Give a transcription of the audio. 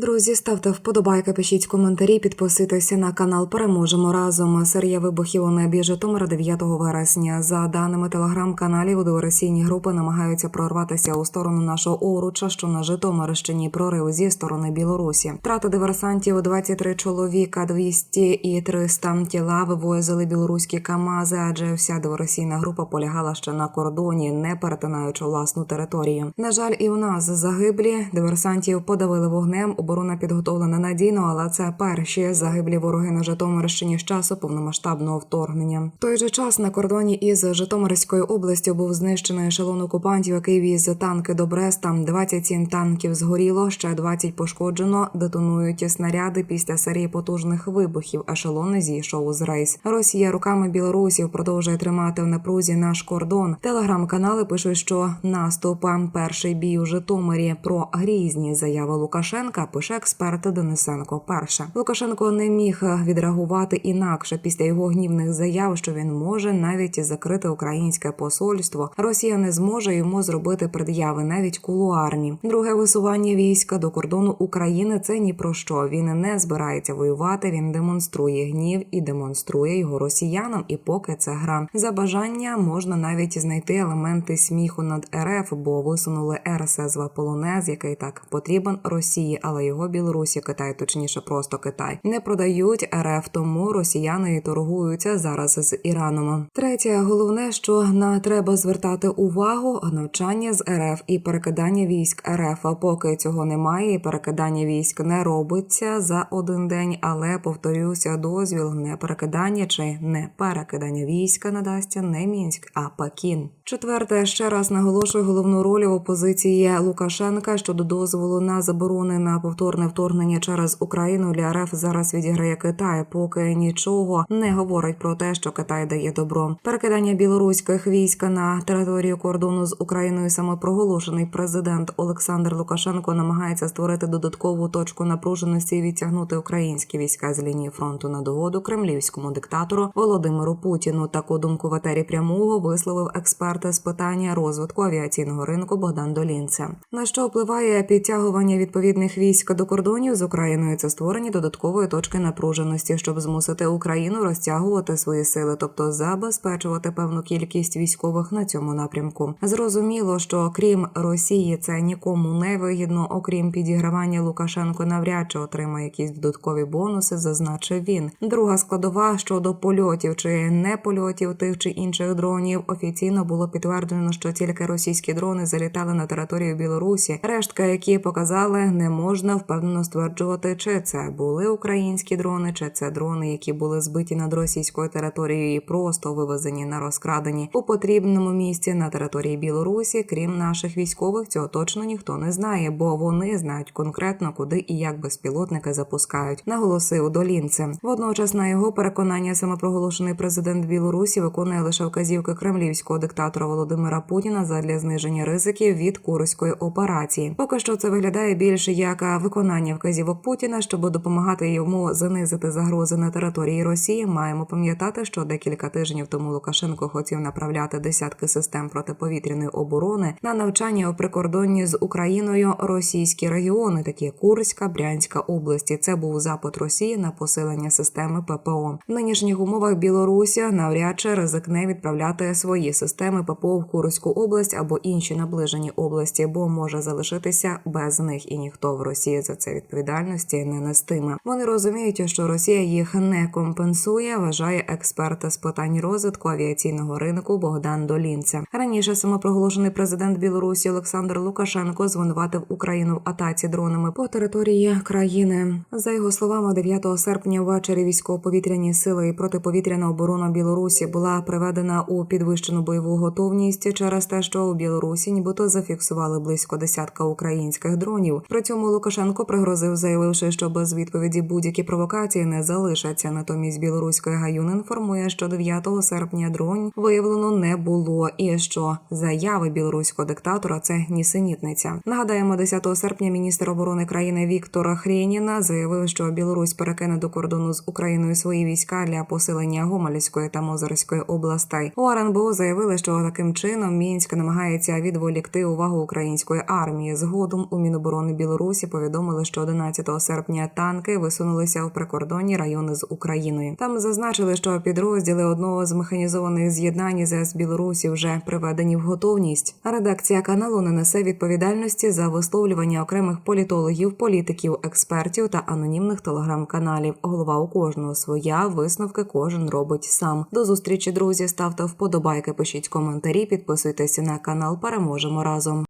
Друзі, ставте вподобайки, пишіть коментарі, підписуйтеся на канал. Переможемо разом. Серія вибухів у небі Житомира 9 вересня. За даними телеграм-каналів, диверсійні групи намагаються прорватися у сторону нашого оруча, що на Житомирщині прорив зі сторони Білорусі. Втрата диверсантів 23 чоловіка, 200 і 300 тіла вивозили білоруські камази, адже вся диверсійна група полягала ще на кордоні, не перетинаючи власну територію. На жаль, і у нас загиблі диверсантів подавили вогнем. Оборона підготовлена надійно, але це перші загиблі вороги на Житомирщині з часу повномасштабного вторгнення. В той же час на кордоні із Житомирською областю був знищений ешелон окупантів, який віз танки до Бреста. 27 танків згоріло, ще 20 пошкоджено. Детонують снаряди після серії потужних вибухів. Ешелон зійшов з рейс. Росія руками білорусів продовжує тримати в напрузі наш кордон. Телеграм-канали пишуть, що наступа перший бій у Житомирі про грізні заяви Лукашенка. Пише експерт Денисенко. Перше Лукашенко не міг відреагувати інакше після його гнівних заяв, що він може навіть закрити українське посольство. Росія не зможе йому зробити пред'яви, навіть кулуарні. Друге висування війська до кордону України це ні про що. Він не збирається воювати. Він демонструє гнів і демонструє його росіянам. І поки це гра за бажання можна навіть знайти елементи сміху над РФ, бо висунули РСЗВ полонез, який так потрібен Росії, але його Білорусі, Китай, точніше, просто Китай, не продають РФ, тому росіяни торгуються зараз з Іраном. Третє, головне, що на треба звертати увагу навчання з РФ і перекидання військ РФ. Поки цього немає, і перекидання військ не робиться за один день. Але повторюся, дозвіл не перекидання чи не перекидання війська надасться не мінськ, а Пекін. Четверте, ще раз наголошую головну роль в опозиції Лукашенка щодо дозволу на заборони на повторне вторгнення через Україну для РФ зараз відіграє Китай, поки нічого не говорить про те, що Китай дає добро. Перекидання білоруських військ на територію кордону з Україною самопроголошений президент Олександр Лукашенко намагається створити додаткову точку напруженості і відтягнути українські війська з лінії фронту на догоду кремлівському диктатору Володимиру Путіну. Таку думку в етері прямого висловив експерт з питання розвитку авіаційного ринку Богдан Долінце. На що впливає підтягування відповідних військ до кордонів з Україною? Це створення додаткової точки напруженості, щоб змусити Україну розтягувати свої сили, тобто забезпечувати певну кількість військових на цьому напрямку. Зрозуміло, що крім Росії це нікому не вигідно, окрім підігравання Лукашенко, навряд чи отримає якісь додаткові бонуси, зазначив він. Друга складова щодо польотів чи не польотів тих чи інших дронів офіційно було підтверджено, що тільки російські дрони залітали на територію Білорусі. Рештка, які показали, не можна впевнено стверджувати, чи це були українські дрони, чи це дрони, які були збиті над російською територією і просто вивезені на розкрадені у потрібному місці на території Білорусі. Крім наших військових, цього точно ніхто не знає, бо вони знають конкретно, куди і як безпілотники запускають. Наголосив Долінце. Водночас, на його переконання, самопроголошений президент Білорусі виконує лише вказівки кремлівського диктатора Володимира Путіна задля зниження ризиків від курської операції. Поки що це виглядає більше як виконання вказівок Путіна, щоб допомагати йому занизити загрози на території Росії. Маємо пам'ятати, що декілька тижнів тому Лукашенко хотів направляти десятки систем протиповітряної оборони на навчання у прикордонні з Україною російські регіони, такі Курська, Брянська області. Це був запит Росії на посилення системи ППО. В нинішніх умовах Білорусі навряд чи ризикне відправляти свої системи ППО в Курську область або інші наближені області, бо може залишитися без них, і ніхто в Росії за це відповідальності не нестиме. Вони розуміють, що Росія їх не компенсує. Вважає експерт з питань розвитку авіаційного ринку Богдан Долінце. Раніше самопроголошений президент Білорусі Олександр Лукашенко звинуватив Україну в атаці дронами по території країни. За його словами, 9 серпня ввечері військово-повітряні сили і протиповітряна оборона Білорусі була приведена у підвищену бойову готовність через те, що у Білорусі нібито зафіксували близько десятка українських дронів. При цьому Лукашенко пригрозив, заявивши, що без відповіді будь-які провокації не залишаться. Натомість білоруський гаюн інформує, що 9 серпня дронь виявлено не було, і що заяви білоруського диктатора це нісенітниця. Нагадаємо, 10 серпня міністр оборони країни Віктор Хрєніна заявив, що Білорусь перекине до кордону з Україною свої війська для посилення Гомельської та Мозорської областей. У РНБО заявили, що таким чином Мінськ намагається відволікти увагу української армії. Згодом у Міноборони Білорусі повідомили, повідомили, що 11 серпня танки висунулися в прикордонні райони з Україною. Там зазначили, що підрозділи одного з механізованих з'єднань ЗС Білорусі вже приведені в готовність. Редакція каналу не несе відповідальності за висловлювання окремих політологів, політиків, експертів та анонімних телеграм-каналів. Голова у кожного своя висновки кожен робить сам. До зустрічі, друзі. Ставте вподобайки, пишіть коментарі, підписуйтесь на канал. Переможемо разом.